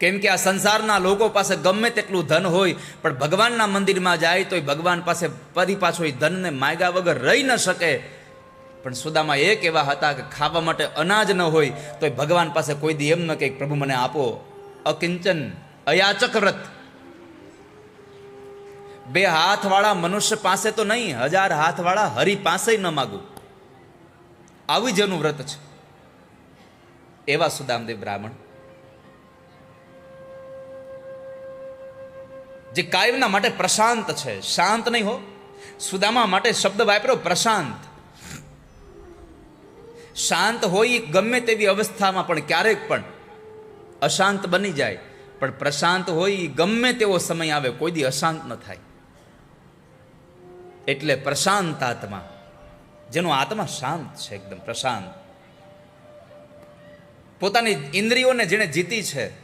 કેમ કે આ સંસારના લોકો પાસે ગમે તેટલું ધન હોય, પણ ભગવાનના મંદિરમાં જાય તો ભગવાન પાસે ફરી પાછો એ ધનને માગ્યા વગર રહી ન શકે. પણ સુદામાં એક એવા હતા કે ખાવા માટે અનાજ ન હોય તો ભગવાન પાસે કોઈ દી એમ ન કે, પ્રભુ, મને આપો. અકિંચન અયાચક વ્રત બે હાથવાળા મનુષ્ય પાસે તો નહીં, હજાર હાથવાળા હરિ પાસે ન માગું. આવી જેનું વ્રત છે. એવા સુદામદેવ બ્રાહ્મણ. જે કાયમના માટે પ્રશાંત છે. શાંત નહીં હો. સુદામા માટે શબ્દ વાપર્યો, પ્રશાંત. શાંત હોય ગમે તેવી અવસ્થામાં પણ ક્યારેક પણ અશાંત બની જાય. પણ પ્રશાંત હોય ગમે તેવો સમય આવે, કોઈ દી અશાંત ન થાય. એટલે પ્રશાંત આત્મા, જેનો આત્મા શાંત છે એકદમ પ્રશાંત. પોતાની ઇન્દ્રિયોને જેણે જીતી છે